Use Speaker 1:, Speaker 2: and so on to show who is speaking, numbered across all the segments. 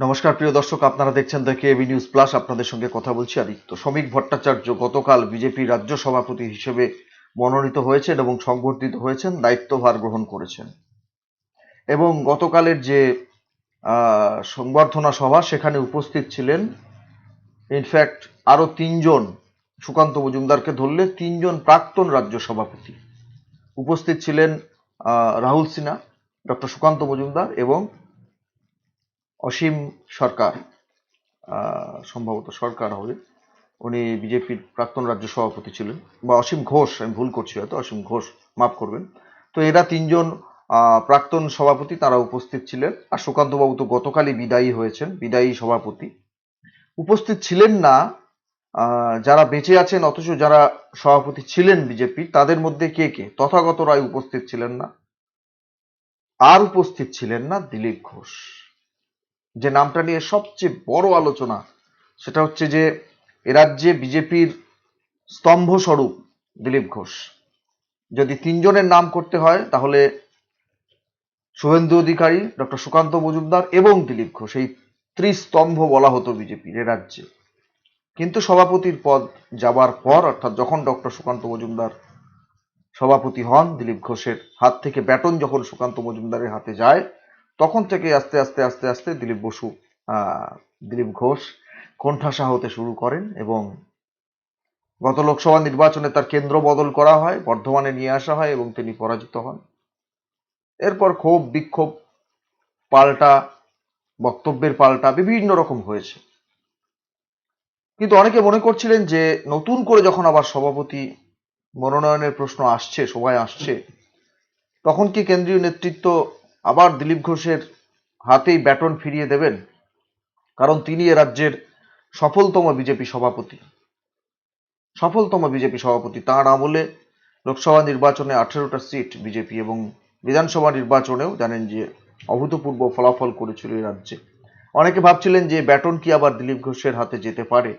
Speaker 1: নমস্কার, প্রিয় দর্শক, আপনারা দেখছেন দ্য কেবি নিউজ প্লাস আপনাদের সঙ্গে কথা বলছি আদিত্য। শ্রমিক ভট্টাচার্য গতকাল বিজেপির রাজ্য সভাপতি হিসেবে মনোনীত হয়েছেন এবং সংবর্ধিত হয়েছেন, দায়িত্বভার গ্রহণ করেছেন। এবং গতকালের যে সংবর্ধনা সভা, সেখানে উপস্থিত ছিলেন ইনফ্যাক্ট আরও তিনজন, সুকান্ত মজুমদারকে ধরলে তিনজন প্রাক্তন রাজ্য সভাপতি। উপস্থিত ছিলেন রাহুল সিনহা, ডক্টর সুকান্ত মজুমদার এবং অসীম সরকার সম্ভবত সরকার হবে। উনি বিজেপির প্রাক্তন রাজ্য সভাপতি ছিলেন। বা অসীম ঘোষ, আমি ভুল করছি হয়তো, অসীম ঘোষ, মাফ করবেন। তো এরা তিনজন প্রাক্তন সভাপতি, তারা উপস্থিত ছিলেন। আর সুকান্তবাবু তো গতকালই বিদায়ী হয়েছেন, বিদায়ী সভাপতি। উপস্থিত ছিলেন না যারা বেঁচে আছেন, অথচ যারা সভাপতি ছিলেন বিজেপি, তাদের মধ্যে কে কে? তথাগত রায় উপস্থিত ছিলেন না। আর উপস্থিত ছিলেন না দিলীপ ঘোষ। যে নামটা নিয়ে সবচেয়ে বড় আলোচনা, সেটা হচ্ছে যে এ রাজ্যে বিজেপির স্তম্ভ স্বরূপ দিলীপ ঘোষ। যদি তিনজনের নাম করতে হয়, তাহলে শুভেন্দু অধিকারী, ডক্টর সুকান্ত মজুমদার এবং দিলীপ ঘোষ, এই ত্রিস্তম্ভ বলা হতো বিজেপির এ রাজ্যে। কিন্তু সভাপতির পদ যাবার পর, অর্থাৎ যখন ডক্টর সুকান্ত মজুমদার সভাপতি হন, দিলীপ ঘোষের হাত থেকে ব্যাটন যখন সুকান্ত মজুমদারের হাতে যায় তখন থেকে আস্তে আস্তে আস্তে আস্তে দিলীপ বসু দিলীপ ঘোষ কোণঠাসা হতে শুরু করেন এবং গত লোকসভা নির্বাচনে তার কেন্দ্র বদল করা হয়, বর্ধমানে নিয়ে আসা হয় এবং তিনি পরাজিত হন। এরপর ক্ষোভ, বিক্ষোভ, পাল্টা, বক্তব্যের পাল্টা বিভিন্ন রকম হয়েছে। কিন্তু অনেকে মনে করছিলেন যে নতুন করে যখন আবার সভাপতি মনোনয়নের প্রশ্ন আসছে সবাই আসছে, তখন কি কেন্দ্রীয় নেতৃত্ব আবার দিলীপ ঘোষের হাতেই ব্যাটন ফিরিয়ে দেবেন, কারণ তিনি এ রাজ্যের সফলতম বিজেপি সভাপতি। সফলতম বিজেপি সভাপতি। তাঁর আমলে লোকসভা নির্বাচনে আঠেরোটা সিট বিজেপি এবং বিধানসভা নির্বাচনেও জানেন যে অভূতপূর্ব ফলাফল করেছিল এই রাজ্যে। অনেকে ভাবছিলেন যে ব্যাটন কি আবার দিলীপ ঘোষের হাতে যেতে পারে।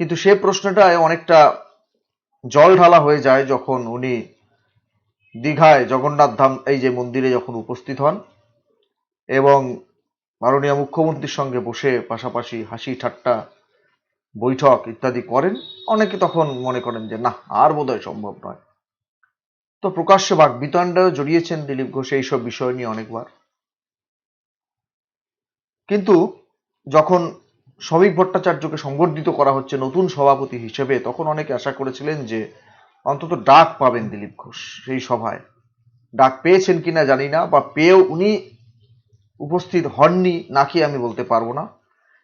Speaker 1: কিন্তু সে প্রশ্নটায় অনেকটা জল ঢালা হয়ে যায় যখন উনি দীঘায় জগন্নাথ ধাম, এই যে মন্দিরে যখন উপস্থিত হন এবং মাননীয় মুখ্যমন্ত্রীর সঙ্গে বসে পাশাপাশি হাসি ঠাট্টা বৈঠক ইত্যাদি করেন, অনেকে তখন মনে করেন যে, না, আর বোধহয় সম্ভব নয়। তো প্রকাশ্যে বাক বিতণ্ডায় জড়িয়েছেন দিলীপ ঘোষ এইসব বিষয় নিয়ে অনেকবার। কিন্তু যখন শ্রমিক ভট্টাচার্যকে সংবর্ধিত করা হচ্ছে নতুন সভাপতি হিসেবে, তখন অনেকে আশা করেছিলেন যে অন্তত ডাক পাবেন দিলীপ ঘোষ সেই সভায়। ডাক পেয়েছেন কিনা জানি না, বা পেয়েও উনি উপস্থিত হননি নাকি আমি বলতে পারব না।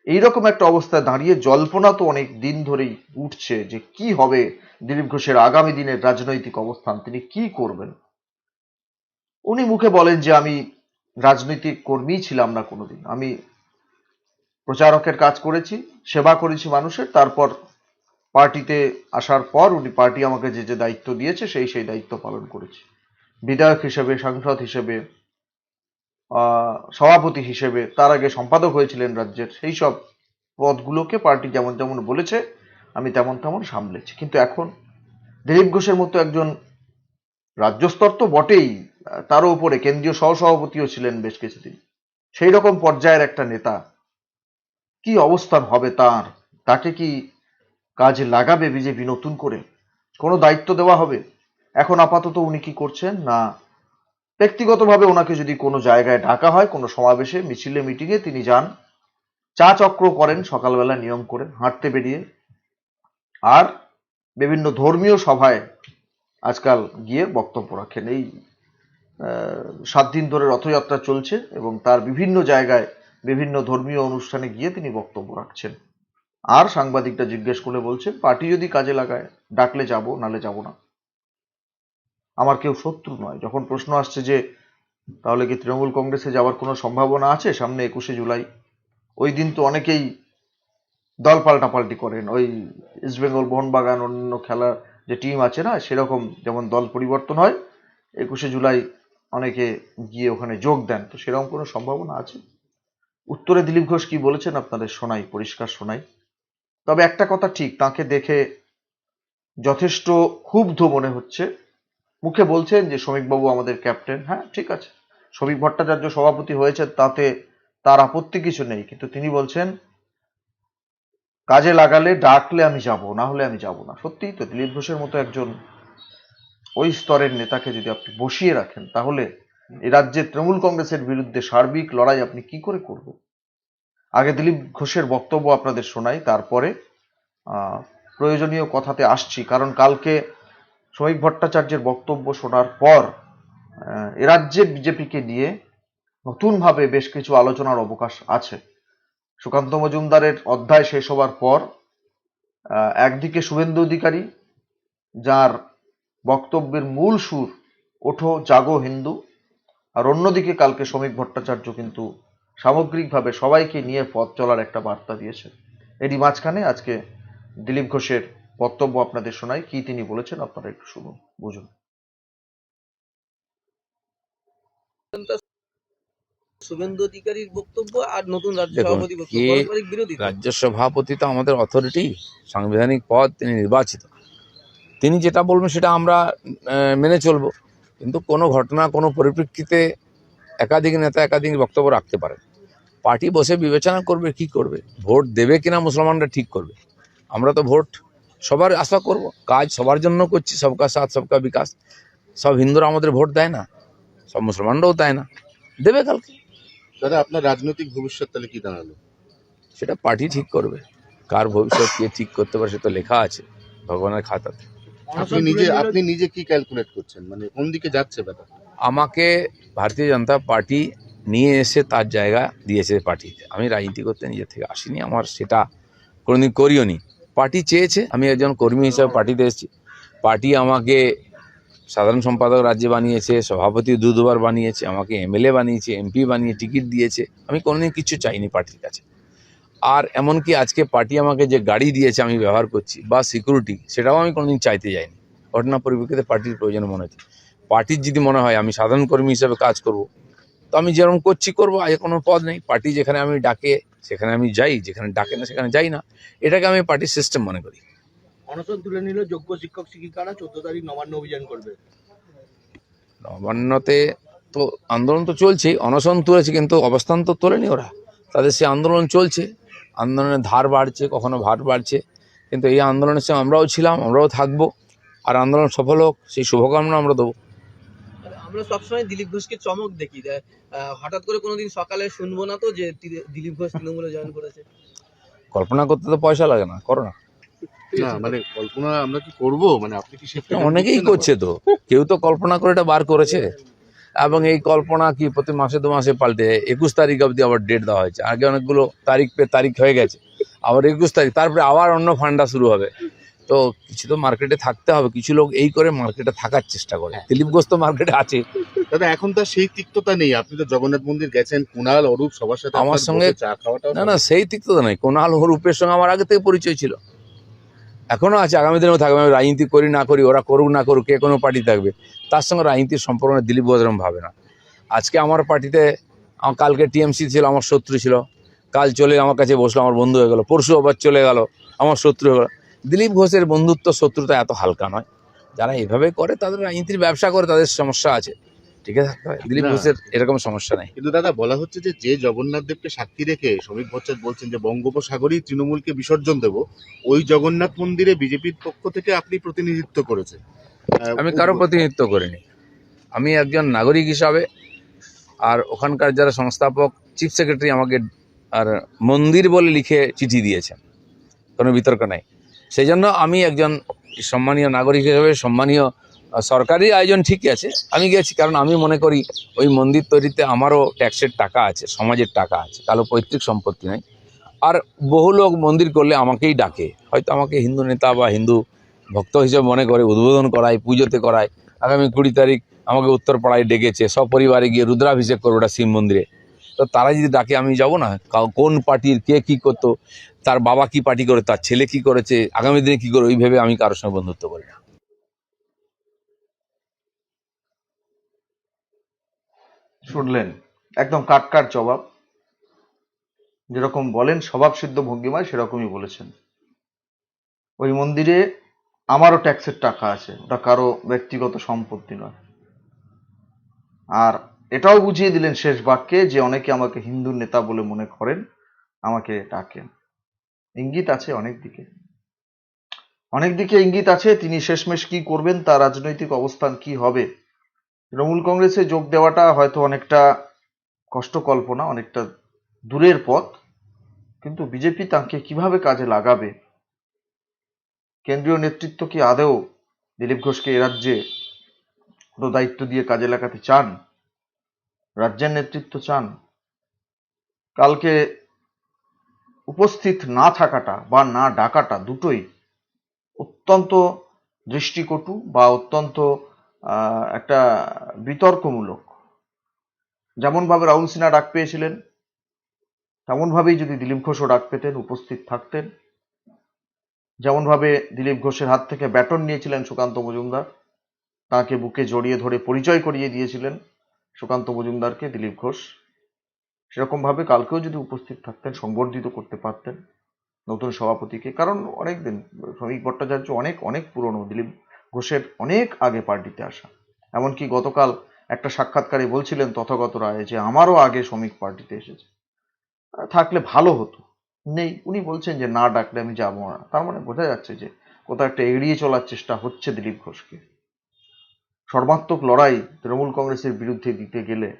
Speaker 1: এইরকম একটা অবস্থায় দাঁড়িয়ে জল্পনা তো অনেক দিন ধরেই উঠছে যে কি হবে দিলীপ ঘোষের আগামী দিনের রাজনৈতিক অবস্থান, তিনি কি করবেন? উনি মুখে বলেন যে আমি রাজনৈতিক কর্মী ছিলাম না কোনোদিন। আমি প্রচারকের কাজ করেছি, সেবা করেছি মানুষের, তারপর পার্টিতে আসার পর উনি পার্টি আমাকে যে যে দায়িত্ব দিয়েছে, সেই সেই দায়িত্ব পালন করেছি। বিধায়ক হিসেবে, সাংসদ হিসেবে সভাপতি হিসেবে, তার আগে সম্পাদক হয়েছিলেন রাজ্যের, সেই সব পদগুলোকে পার্টি যেমন যেমন বলেছে, আমি তেমন তেমন সামলেছি। কিন্তু এখন দিলীপ ঘোষের মতো একজন রাজ্যস্তর তো বটেই, তারও উপরে কেন্দ্রীয় সহসভাপতিও ছিলেন বেশ কিছুদিন। সেই রকম পর্যায়ের একটা নেতা, কি অবস্থান হবে তার? তাকে কি কাজে লাগাবে বিজেপি নতুন করে? কোনো দায়িত্ব দেওয়া হবে? এখন আপাতত উনি কি করছেন? না। ব্যক্তিগতভাবে ওনাকে যদি কোনো জায়গায় ডাকা হয়, কোনো সমাবেশে, মিছিলে, মিটিংয়ে, তিনি যান। চা চক্র করেন, সকালবেলা নিয়ম করে হাঁটতে বেরিয়ে। আর বিভিন্ন ধর্মীয় সভায় আজকাল গিয়ে বক্তব্য রাখেন। এই সাত দিন ধরে রথযাত্রা চলছে এবং তার বিভিন্ন জায়গায় বিভিন্ন ধর্মীয় অনুষ্ঠানে গিয়ে তিনি বক্তব্য রাখছেন। আর সাংবাদিকটা জিজ্ঞেস করে বলছেন, পার্টি যদি কাজে লাগায়, ডাকলে যাব নালে যাব না। আমার কেউ শত্রু নয়। যখন প্রশ্ন আসছে যে, তাহলে কি তৃণমূল কংগ্রেসে যাওয়ার কোনো সম্ভাবনা আছে? সামনে একুশে জুলাই। ওই দিন তো অনেকেই দল পাল্টাপাল্টি করেন। ওই ইস্ট বেঙ্গল মোহনবাগান, অন্যান্য খেলার যে টিম আছে না, সেরকম যেমন দল পরিবর্তন হয়, একুশে জুলাই অনেকে গিয়ে ওখানে যোগ দেন। তো সেরকম কোনো সম্ভাবনা আছে? উত্তরে দিলীপ ঘোষ কি বলেছেন? আপনাদের শোনাই, পরিষ্কার শোনাই। তবে একটা কথা ঠিক তাকে দেখে যথেষ্ট ক্ষুব্ধ মনে হচ্ছে। মুখে বলছেন যে শ্রমিকবাবু আমাদের ক্যাপ্টেন। হ্যাঁ ঠিক আছে। শ্রমিক ভট্টাচার্য সভাপতি হয়েছে তাতে তার আপত্তি কিছু নেই। কিন্তু তিনি বলছেন কাজে লাগালে ডাকলে আমি যাব না হলে আমি যাব না। সত্যিই তো দিলীপ ঘোষের মতো একজন ওই স্তরের নেতাকে যদি আপনি বসিয়ে রাখেন তাহলে এ রাজ্যে তৃণমূল কংগ্রেসের বিরুদ্ধে সার্বিক লড়াই আপনি কি করে করবেন? আগে দিলীপ ঘোষের বক্তব্য আপনাদের শোনাই, তারপরে প্রয়োজনীয় কথাতে আসছি। কারণ কালকে শ্রমিক ভট্টাচার্যের বক্তব্য শোনার পর রাজ্যে বিজেপিকে নিয়ে নতুনভাবে বেশ কিছু আলোচনার অবকাশ আছে। সুকান্ত মজুমদারের অধ্যায় শেষ হবার পর একদিকে শুভেন্দু অধিকারী, যার বক্তব্যের মূল সুর ওঠো জাগো হিন্দু, আর অন্যদিকে কালকে শ্রমিক ভট্টাচার্য কিন্তু সামগ্রিকভাবে সবাইকে নিয়ে পথ চলার একটা বার্তা দিয়েছেন এরই মাঝখানে আজকে দিলীপ ঘোষের বক্তব্য আপনাদের শোনায় কি তিনি বলেছেন আপনারা একটু শুনুন বুঝুন।
Speaker 2: শুভেন্দু অধিকারীর বক্তব্য আর নতুন রাজ্য সভাপতি বক্তব্য পারস্পরিক বিরোধী
Speaker 3: রাজ্য সভাপতি তো আমাদের অথরিটি সাংবিধানিক পদ তিনি নির্বাচিত। তিনি যেটা বলবেন সেটা আমরা আহ, মেনে চলবো। কিন্তু কোনো ঘটনা কোনো পরিপ্রেক্ষিতে একাধিক নেতা একাধিক বক্তব্য রাখতে পারে পার্টি বসে বিবেচনা করবে কি করবে? ভোট দেবে কিনা মুসলমানরা ঠিক করবে। আমরা তো ভোট সবার আশা করব কাজ সবার জন্য করছি সবকা সাথ সবকা বিকাশ। সব হিন্দুরা আমাদের ভোট দেয় না সব মুসলমানরাও দেয় না। দেবে কালকে।
Speaker 4: দাদা আপনার রাজনৈতিক ভবিষ্যৎ তাহলে কি দাঁড়াল?
Speaker 3: সেটা পার্টি ঠিক করবে। কার ভবিষ্যৎ কে ঠিক করতে পারে সেটা লেখা আছে ভগবানের খাতাতে।
Speaker 4: আপনি নিজে আপনি নিজে কি ক্যালকুলেট করছেন? মানে কোন দিকে যাচ্ছে ব্যাপার
Speaker 3: আমাকে ভারতীয় জনতা পার্টি নিয়ে এসে তার জায়গা দিয়েছে পার্টিতে। আমি রাজনীতি করতে নিজের থেকে আসিনি, আমার সেটা কোনোদিন করিও নি পার্টি চেয়েছে, আমি একজন কর্মী হিসাবে পার্টিতে এসেছি। পার্টি আমাকে সাধারণ সম্পাদক রাজ্যে বানিয়েছে, সভাপতি দু দুবার বানিয়েছে, আমাকে এমএলএ বানিয়েছে, এমপি বানিয়ে টিকিট দিয়েছে। আমি কোনোদিন কিছু চাইনি পার্টির কাছে। আর এমনকি আজকে পার্টি আমাকে যে গাড়ি দিয়েছে আমি ব্যবহার করছি, বা সিকিউরিটি সেটাও আমি কোনোদিন চাইতে যাইনি। ঘটনা পরিপ্রেক্ষিতে পার্টির প্রয়োজন মনে হচ্ছে। পার্টির যদি মনে হয় আমি সাধারণ কর্মী হিসেবে কাজ করব তো আমি যেরকম করছি করব আজ কোনো পদ নেই। পার্টি যেখানে আমি ডাকে সেখানে আমি যাই যেখানে ডাকে না সেখানে যাই না। এটাকে আমি পার্টির সিস্টেম মনে করি।
Speaker 5: অনশন তুলে নিল যোগ্য শিক্ষক শিক্ষিকারা চোদ্দ তারিখ নবান্ন অভিযান করবে।
Speaker 3: নবান্নতে তো আন্দোলন তো চলছেই অনশন তুলেছে কিন্তু অবস্থান তো তোলেনি ওরা। তাদের সে আন্দোলন চলছে আন্দোলনের ধার বাড়ছে কখনো ভার বাড়ছে। কিন্তু এই আন্দোলনের সঙ্গে আমরাও ছিলাম আমরাও থাকব আর আন্দোলন সফল হোক সেই শুভকামনা আমরা দেবো।
Speaker 2: আমরা সবসময় দিলীপ ঘোষকে চমক দেখি। যে, হঠাৎ করে কোনোদিন সকালে শুনব না তো যে দিলীপ ঘোষ তৃণমূলে জয়েন করেছে।
Speaker 3: কল্পনা করতে তো পয়সা লাগে না করো না।
Speaker 4: না মানে কল্পনা আমরা কি করব? মানে আপনি কি সেটা
Speaker 3: অনেকেই করছে তো। কেউ তো কল্পনা করে এটা বার করেছে। এবং এই কল্পনা কি প্রতি মাসে দু মাসে পাল্টে একুশ তারিখ অবধি আবার ডেট দেওয়া হয়েছে। আগে অনেকগুলো তারিখ পে তারিখ হয়ে গেছে। আবার একুশ তারিখ তারপরে আবার অন্য ফান্ডা শুরু হবে। তো কিছু তো মার্কেটে থাকতে হবে কিছু লোক এই করে মার্কেটে থাকার চেষ্টা করে। দিলীপ ঘোষ তো মার্কেটে আছে।
Speaker 4: দাদা এখন তার সেই তিক্ততা নেই। আপনি তো জগন্নাথ মন্দির গেছেন কুণাল অরূপ সবার সাথে
Speaker 3: আমার সঙ্গে-
Speaker 4: চা খাওয়াটাও
Speaker 3: না না সেই তিক্ততা নয় কোনাল অরূপের সঙ্গে আমার আগে থেকে পরিচয় ছিল। এখনও আছে আগামী দিনেও থাকবে। আমি রাজনীতি করি না করি ওরা করুক না করুক কে কোনো পার্টি থাকবে। তার সঙ্গে রাজনীতির সম্পর্ক নেই, দিলীপ বজরম ভাবে না। আজকে আমার পার্টিতে আমার কালকে টিএমসি ছিল আমার শত্রু ছিল। কাল চলে আমার কাছে বসল আমার বন্ধু হয়ে গেল। পরশু আবার চলে গেল আমার শত্রু হয়ে গেল। দিলীপ ঘোষের বন্ধুত্ব শত্রুতা এত হালকা নয়। যারা এভাবে করে তাদের রাজনীতির ব্যবসা করে তাদের সমস্যা আছে। ঠিক আছে? দিলীপ ঘোষের এরকম সমস্যা নেই।
Speaker 4: কিন্তু দাদা বলা হচ্ছে যে যে জগন্নাথ দেবকে সাক্ষী রেখে শ্রমিক ভট্টাচার্য বলছেন যে বঙ্গোপসাগরই তৃণমূলকে বিসর্জন দেব ওই জগন্নাথ মন্দিরে বিজেপির পক্ষ থেকে আপনি প্রতিনিধিত্ব করেছেন।
Speaker 3: আমি কারও প্রতিনিধিত্ব করিনি। আমি একজন নাগরিক হিসাবে আর ওখানকার যারা সংস্থাপক চিফ সেক্রেটারি আমাকে আর মন্দির বলে লিখে চিঠি দিয়েছেন। কোনো বিতর্ক নাই। সেই জন্য আমি একজন সম্মানীয় নাগরিক হিসেবে, সম্মানীয় সরকারি আয়োজন ঠিকই আছে। আমি গেছি কারণ আমি মনে করি ওই মন্দির তৈরিতে আমারও ট্যাক্সের টাকা আছে, সমাজের টাকা আছে কালো পৈতৃক সম্পত্তি নাই। আর বহু লোক মন্দির করলে আমাকেই ডাকে। হয়তো আমাকে হিন্দু নেতা বা হিন্দু ভক্ত হিসেবে মনে করে, উদ্বোধন করায়, পুজোতে করায়, আগামী কুড়ি তারিখ আমাকে উত্তরপাড়ায় ডেকেছে, সপরিবারে গিয়ে রুদ্রাভিষেক করব ওটা শিব মন্দিরে। তো তারা যদি ডাকে, আমি যাব না। কোন পার্টির কে কি করতো, তার বাবা কি পার্টি করে, তার ছেলে কি করেছে, আগামী দিনে কি করে, ওই ভেবে আমি কারোর সঙ্গে বন্ধুত্ব করি না।
Speaker 1: শুনলেন, একদম কাট কাট জবাব। যেরকম বলেন, স্বভাব সিদ্ধ ভঙ্গিমায় সেরকমই বলেছেন। ওই মন্দিরে আমারও ট্যাক্সের টাকা আছে, ওটা কারও ব্যক্তিগত সম্পত্তি নয়। আর এটাও বুঝিয়ে দিলেন শেষ বাক্যে যে অনেকে আমাকে হিন্দু নেতা বলে মনে করেন, আমাকে ডাকেন। ইঙ্গিত আছে অনেক দিকে। অনেক দিকে ইঙ্গিত আছে তিনি শেষমেশ কি করবেন, তার রাজনৈতিক অবস্থান কি হবে। তৃণমূল কংগ্রেসে যোগ দেওয়াটা হয়তো অনেকটা কষ্ট কল্পনা অনেকটা দূরের পথ, কিন্তু বিজেপি তাকে কীভাবে কাজে লাগাবে? কেন্দ্রীয় নেতৃত্ব কি আদৌ দিলীপ ঘোষকে এ রাজ্যে দায়িত্ব দিয়ে কাজে লাগাতে চান? রাজ্যের নেতৃত্ব চান। কালকে উপস্থিত না থাকাটা বা না ডাকাটা দুটোই অত্যন্ত দৃষ্টিকটু বা অত্যন্ত একটা বিতর্কমূলক। যেমনভাবে রাহুল সিনহা ডাক পেয়েছিলেন, তেমনভাবেই যদি দিলীপ ঘোষও ডাক পেতেন, উপস্থিত থাকতেন। যেমনভাবে দিলীপ ঘোষের হাত থেকে ব্যাটন নিয়েছিলেন সুকান্ত মজুমদার, তাকে বুকে জড়িয়ে ধরে পরিচয় করিয়ে দিয়েছিলেন। সুকান্ত মজুমদারকে দিলীপ ঘোষ। সেরকমভাবে কালকেও যদি উপস্থিত থাকতেন, সংবর্ধিত করতে পারতেন নতুন সভাপতিকে। কারণ অনেক দিন শ্রমিক ভট্টাচার্য অনেক অনেক পুরনো। দিলীপ ঘোষের অনেক আগে পার্টিতে আসা। এমনকি গতকাল একটা সাক্ষাৎকারে বলছিলেন তথাগত রায় যে, আমারও আগে শ্রমিক পার্টিতে এসেছে। থাকলে ভালো হতো। নেই। উনি বলছেন যে, না ডাকলে আমি যাব না। তার মানে বোঝা যাচ্ছে যে, কোথাও একটা এড়িয়ে চলার চেষ্টা হচ্ছে দিলীপ ঘোষকে। সর্বাত্মক লড়াই তৃণমূল কংগ্রেসের বিরুদ্ধে দিতে গেলে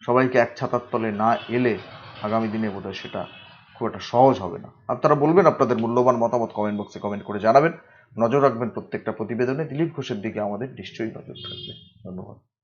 Speaker 1: সবাইকে এক ছাতার তলে না এলে আগামী দিনে বোধহয় সেটা খুব একটা সহজ হবে না। আপনারা বলবেন, আপনাদের মূল্যবান মতামত কমেন্ট বক্সে কমেন্ট করে জানাবেন। নজর রাখবেন প্রত্যেকটা প্রতিবেদনে। দিলীপ ঘোষের দিকে আমাদের নিশ্চয়ই নজর থাকবে। ধন্যবাদ।